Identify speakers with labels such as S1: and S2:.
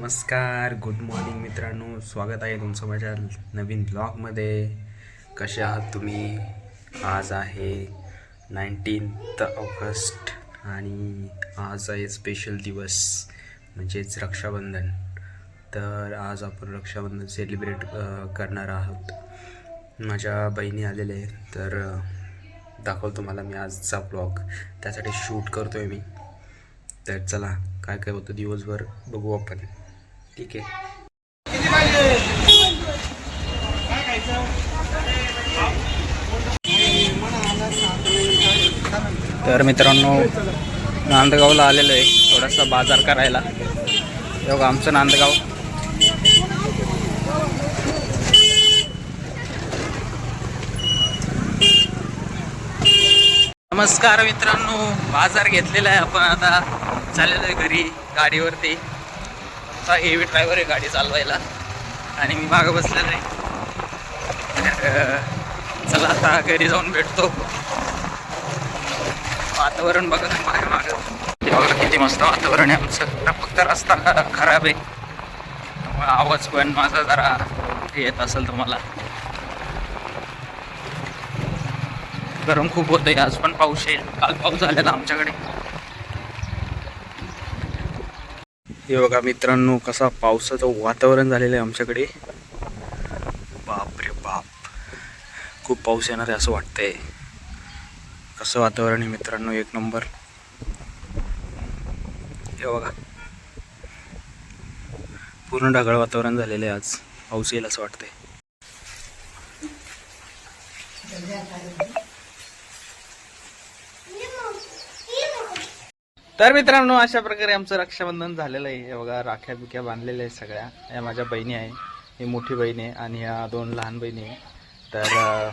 S1: नमस्कार good morning मित्रांनो. स्वागत आहे तुमचं माझ्या नवीन ब्लॉगमध्ये कसे आहात तुम्ही? आज आहे नाईन्टीन्थ ऑगस्ट आणि आज आहे स्पेशल दिवस म्हणजेच रक्षाबंधन. तर आज आपण रक्षाबंधन सेलिब्रेट करणार आहोत. माझ्या बहिणी आलेल्या आहेत तर दाखवतो मला मी आजचा ब्लॉग त्यासाठी शूट करतो आहे मी. तर चला काय काय होतं दिवसभर बघू आपण. ठीक आहे. तर मित्रांनो नांदगावला आलेलो आहे. थोडासा बाजार करायला. बघा आमचं नांदगाव. नमस्कार मित्रांनो बाजार घेतलेला आहे आपण आता. चाललेलो आहे घरी गाडीवरती. आमचा हेवी ड्रायव्हर आहे गाडी चालवायला. आणि मी मागं बसलेलं आहे. चला आता घरी जाऊन भेटतो. वातावरण बघा मागे. मागं बघा किती मस्त वातावरण आहे आमचं. फक्त रस्ता खराब आहे. त्यामुळे आवाज पण माझा जरा येत असेल तुम्हाला. गरम खूप होतं आहे आज पण पाऊस येईल काल पाऊस झालेला आमच्याकडे. हे बघा मित्रांनो कसा पावसाचं वातावरण झालेलं आहे आमच्याकडे. बाप रे बाप. खूप पाऊस येणार आहे असं वाटतंय. कसं वातावरण आहे मित्रांनो एक नंबर. हे बघा. पूर्ण ढगाळ वातावरण झालेलं आहे आज. पाऊस येईल असं वाटतंय. तर मित्रांनो अशा प्रकारे आमचं रक्षाबंधन झालेलं आहे. हे बघा राख्या बिक्या बांधलेल्या आहेत सगळ्या. या माझ्या बहिणी आहे. ही मोठी बहीण आहे आणि या दोन लहान बहिणी आहे. तर